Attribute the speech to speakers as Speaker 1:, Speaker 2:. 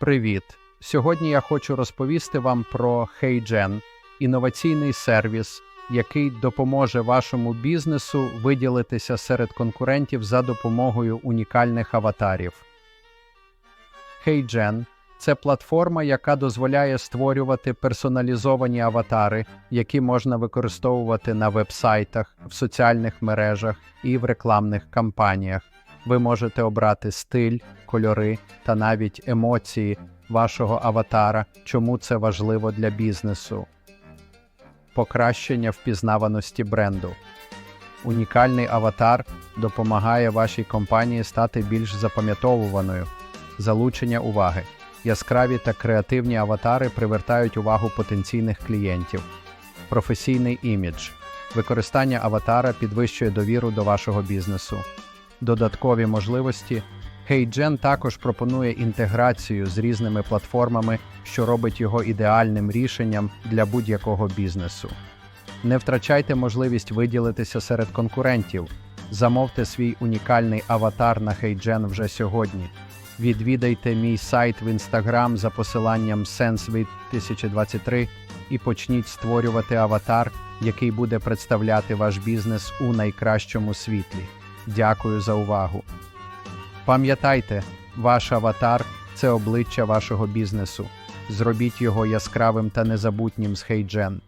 Speaker 1: Привіт! Сьогодні я хочу розповісти вам про HeyGen – інноваційний сервіс, який допоможе вашому бізнесу виділитися серед конкурентів за допомогою унікальних аватарів. HeyGen – це платформа, яка дозволяє створювати персоналізовані аватари, які можна використовувати на вебсайтах, в соціальних мережах і в рекламних кампаніях. Ви можете обрати стиль, кольори та навіть емоції вашого аватара, чому це важливо для бізнесу. Покращення впізнаваності бренду. Унікальний аватар допомагає вашій компанії стати більш запам'ятовуваною. Залучення уваги. Яскраві та креативні аватари привертають увагу потенційних клієнтів. Професійний імідж. Використання аватара підвищує довіру до вашого бізнесу. Додаткові можливості. HeyGen також пропонує інтеграцію з різними платформами, що робить його ідеальним рішенням для будь-якого бізнесу. Не втрачайте можливість виділитися серед конкурентів. Замовте свій унікальний аватар на HeyGen вже сьогодні. Відвідайте мій сайт в Instagram за посиланням SenseVid1023 і почніть створювати аватар, який буде представляти ваш бізнес у найкращому світлі. Дякую за увагу. Пам'ятайте, ваш аватар це обличчя вашого бізнесу. Зробіть його яскравим та незабутнім з HeyGen.